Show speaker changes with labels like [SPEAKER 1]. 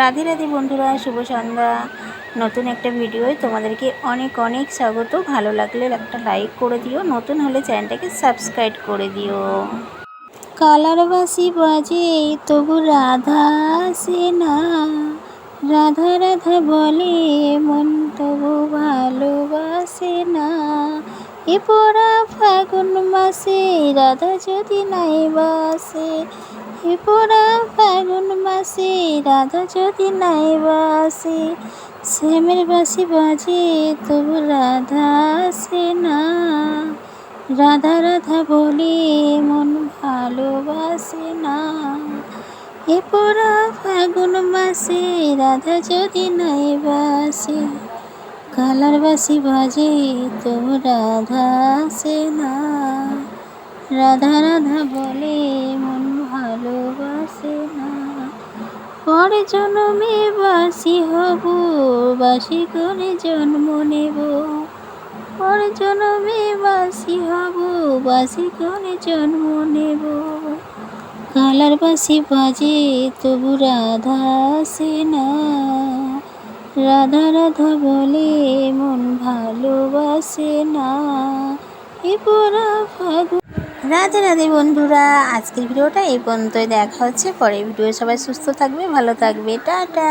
[SPEAKER 1] রাধে রাধে বন্ধুরা, শুভ সন্ধ্যা। নতুন একটা ভিডিওয় তোমাদেরকে অনেক অনেক স্বাগত। ভালো লাগলে একটা লাইক করে দিও, নতুন হলে চ্যানেলটাকে সাবস্ক্রাইব করে দিও। কালার বাসি বাজে, তবু রাধা আসে না। রাধা রাধা বলে, মন তবু ভালোবাসে না। এ পড়া ফাগুন মাসে রাধা যদি নাই বাসে, এ পড়া ফাগুন মাসে রাধা যদি নাই বাসে শ্যামের বাসি বাজে, তবু রাধা আসে না। রাধা রাধা বলে, মন ভালোবাসে না। এ পড়া ফাগুন মাসে, রাধা যদি নাই বাসে, কালার বাসি বাজে তো রাধা আসে না। রাধা রাধা বলে পরে জন্মে বাসি হব, বাসি করে জন্ম নেব। পরে জন্মে বাসি হব, বাসি করে জন্ম নেব। কালার বাসি বাজে, তবু রাধা আসে না। রাধা রাধা বলে, মন ভালোবাসে না। এ পড়া ফাগুন। রাধে রাধে বন্ধুরা, আজকের ভিডিওটা এই পর্যন্তই। দেখা হচ্ছে পরের ভিডিও সবাই সুস্থ থাকবে, ভালো থাকবে। টাটা।